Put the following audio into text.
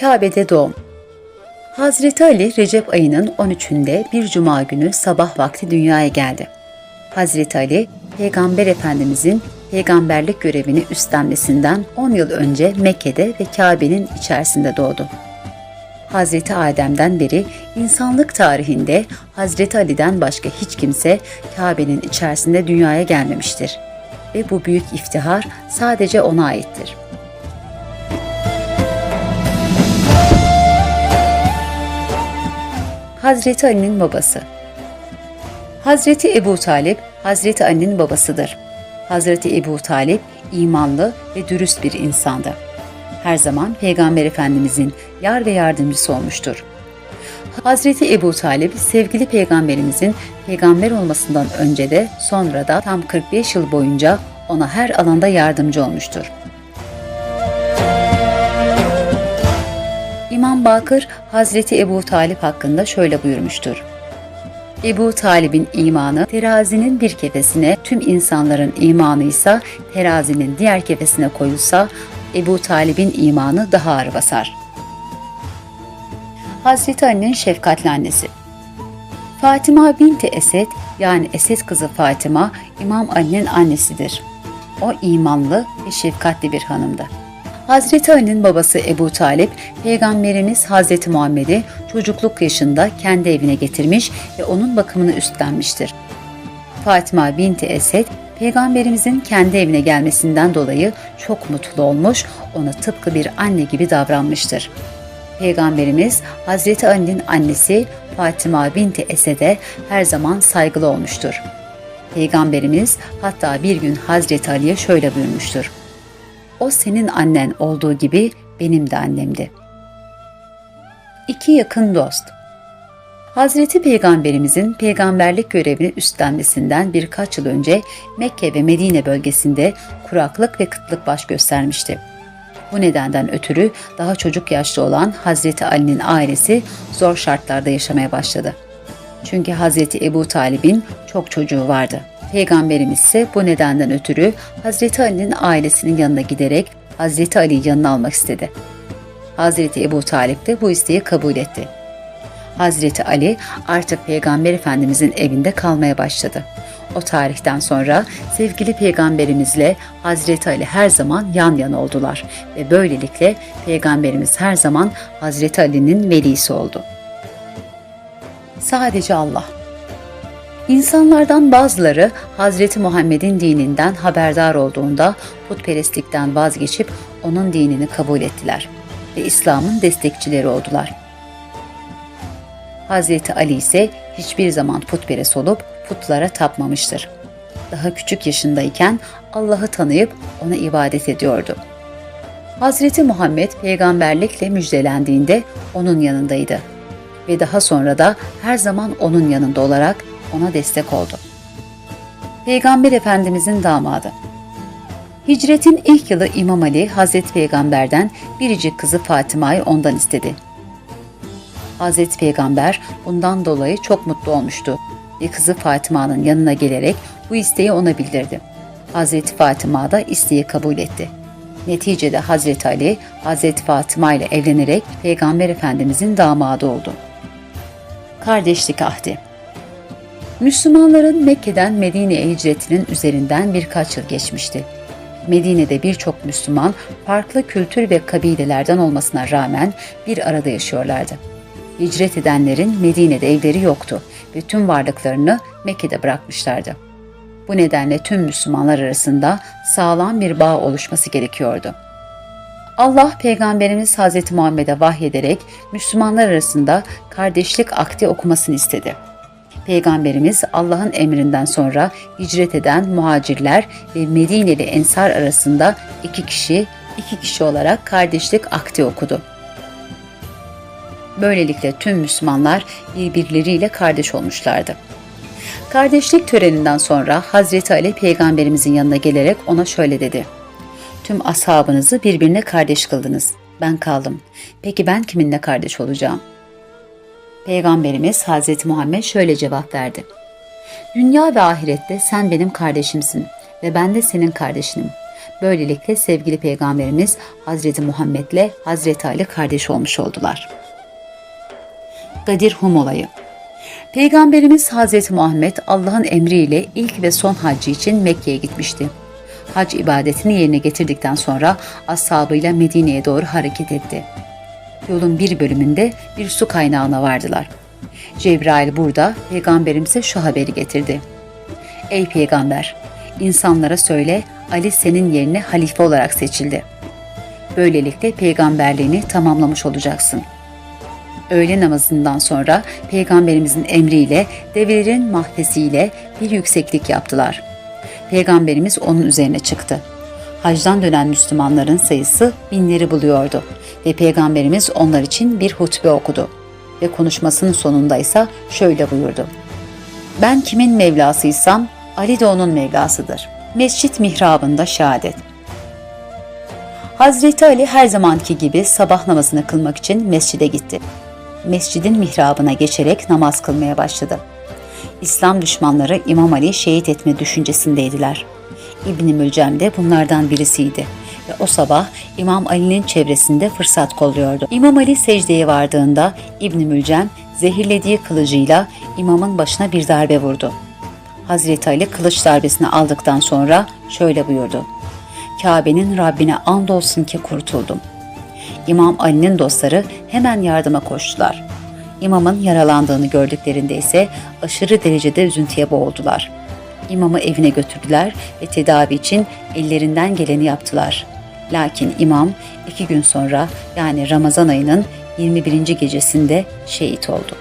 Kabe'de doğum. Hazreti Ali Recep ayının 13'ünde bir cuma günü sabah vakti dünyaya geldi. Hazreti Ali, Peygamber Efendimizin peygamberlik görevini üstlenmesinden 10 yıl önce Mekke'de ve Kabe'nin içerisinde doğdu. Hazreti Adem'den beri insanlık tarihinde Hazreti Ali'den başka hiç kimse Kabe'nin içerisinde dünyaya gelmemiştir. Ve bu büyük iftihar sadece ona aittir. Hazreti Ali'nin babası Hazreti Ebu Talip, Hazreti Ali'nin babasıdır. Hazreti Ebu Talip imanlı ve dürüst bir insandı. Her zaman Peygamber Efendimizin yar ve yardımcısı olmuştur. Hazreti Ebu Talip sevgili peygamberimizin peygamber olmasından önce de sonra da tam 45 yıl boyunca ona her alanda yardımcı olmuştur. İmam Bakır Hazreti Ebu Talip hakkında şöyle buyurmuştur. Ebu Talib'in imanı terazinin bir kefesine, tüm insanların imanı ise terazinin diğer kefesine koyulsa Ebu Talib'in imanı daha ağır basar. Hazreti Ali'nin şefkatli annesi Fatıma binti Esed yani Esed kızı Fatıma İmam Ali'nin annesidir. O imanlı ve şefkatli bir hanımdı. Hazreti Ali'nin babası Ebu Talip, Peygamberimiz Hazreti Muhammed'i çocukluk yaşında kendi evine getirmiş ve onun bakımını üstlenmiştir. Fatıma binti Esed, Peygamberimizin kendi evine gelmesinden dolayı çok mutlu olmuş, ona tıpkı bir anne gibi davranmıştır. Peygamberimiz Hazreti Ali'nin annesi Fatıma binti Esed'e her zaman saygılı olmuştur. Peygamberimiz hatta bir gün Hazreti Ali'ye şöyle buyurmuştur. O senin annen olduğu gibi benim de annemdi. İki yakın dost Hazreti Peygamberimizin peygamberlik görevini üstlenmesinden birkaç yıl önce Mekke ve Medine bölgesinde kuraklık ve kıtlık baş göstermişti. Bu nedenden ötürü daha çocuk yaşta olan Hazreti Ali'nin ailesi zor şartlarda yaşamaya başladı. Çünkü Hazreti Ebu Talib'in çok çocuğu vardı. Peygamberimiz ise bu nedenden ötürü Hazreti Ali'nin ailesinin yanına giderek Hazreti Ali'yi yanına almak istedi. Hazreti Ebu Talip de bu isteği kabul etti. Hazreti Ali artık Peygamber Efendimizin evinde kalmaya başladı. O tarihten sonra sevgili peygamberimizle Hazreti Ali her zaman yan yana oldular ve böylelikle peygamberimiz her zaman Hazreti Ali'nin velisi oldu. Sadece Allah İnsanlardan bazıları Hazreti Muhammed'in dininden haberdar olduğunda putperestlikten vazgeçip onun dinini kabul ettiler ve İslam'ın destekçileri oldular. Hazreti Ali ise hiçbir zaman putperest olup putlara tapmamıştır. Daha küçük yaşındayken Allah'ı tanıyıp ona ibadet ediyordu. Hazreti Muhammed peygamberlikle müjdelendiğinde onun yanındaydı ve daha sonra da her zaman onun yanında olarak ona destek oldu. Peygamber Efendimizin damadı Hicretin ilk yılı İmam Ali Hazreti Peygamber'den biricik kızı Fatıma'yı ondan istedi. Hazreti Peygamber bundan dolayı çok mutlu olmuştu ve kızı Fatıma'nın yanına gelerek bu isteği ona bildirdi. Hazreti Fatıma da isteği kabul etti. Neticede Hazreti Ali, Hazreti Fatıma ile evlenerek Peygamber Efendimizin damadı oldu. Kardeşlik ahdi Müslümanların Mekke'den Medine'ye hicretinin üzerinden birkaç yıl geçmişti. Medine'de birçok Müslüman farklı kültür ve kabilelerden olmasına rağmen bir arada yaşıyorlardı. Hicret edenlerin Medine'de evleri yoktu ve tüm varlıklarını Mekke'de bırakmışlardı. Bu nedenle tüm Müslümanlar arasında sağlam bir bağ oluşması gerekiyordu. Allah Peygamberimiz Hz. Muhammed'e vahyederek Müslümanlar arasında kardeşlik akdi okumasını istedi. Peygamberimiz Allah'ın emrinden sonra hicret eden muhacirler ve Medineli ensar arasında iki kişi, iki kişi olarak kardeşlik akdi okudu. Böylelikle tüm Müslümanlar birbirleriyle kardeş olmuşlardı. Kardeşlik töreninden sonra Hazreti Ali peygamberimizin yanına gelerek ona şöyle dedi. Tüm ashabınızı birbirine kardeş kıldınız. Ben kaldım. Peki ben kiminle kardeş olacağım? Peygamberimiz Hazreti Muhammed şöyle cevap verdi. Dünya ve ahirette sen benim kardeşimsin ve ben de senin kardeşinim. Böylelikle sevgili peygamberimiz Hazreti Muhammed'le Hazreti Ali kardeş olmuş oldular. Gadir Hum olayı Peygamberimiz Hazreti Muhammed Allah'ın emriyle ilk ve son haccı için Mekke'ye gitmişti. Hac ibadetini yerine getirdikten sonra ashabıyla Medine'ye doğru hareket etti. Yolun bir bölümünde bir su kaynağına vardılar. Cebrail burada peygamberimize şu haberi getirdi. Ey peygamber, insanlara söyle Ali senin yerine halife olarak seçildi. Böylelikle peygamberliğini tamamlamış olacaksın. Öğle namazından sonra peygamberimizin emriyle develerin mahfesiyle bir yükseklik yaptılar. Peygamberimiz onun üzerine çıktı. Hacdan dönen Müslümanların sayısı binleri buluyordu ve peygamberimiz onlar için bir hutbe okudu ve konuşmasının sonunda ise şöyle buyurdu. Ben kimin Mevlasıysam Ali de onun Mevlasıdır. Mescit mihrabında şehadet. Hazreti Ali her zamanki gibi sabah namazını kılmak için mescide gitti. Mescidin mihrabına geçerek namaz kılmaya başladı. İslam düşmanları İmam Ali şehit etme düşüncesindeydiler. İbni Mülcem de bunlardan birisiydi ve o sabah İmam Ali'nin çevresinde fırsat kolluyordu. İmam Ali secdeye vardığında İbni Mülcem zehirlediği kılıcıyla imamın başına bir darbe vurdu. Hazreti Ali kılıç darbesini aldıktan sonra şöyle buyurdu. Kabe'nin Rabbine andolsun ki kurtuldum. İmam Ali'nin dostları hemen yardıma koştular. İmamın yaralandığını gördüklerinde ise aşırı derecede üzüntüye boğuldular. İmamı evine götürdüler ve tedavi için ellerinden geleni yaptılar. Lakin imam iki gün sonra yani Ramazan ayının 21. gecesinde şehit oldu.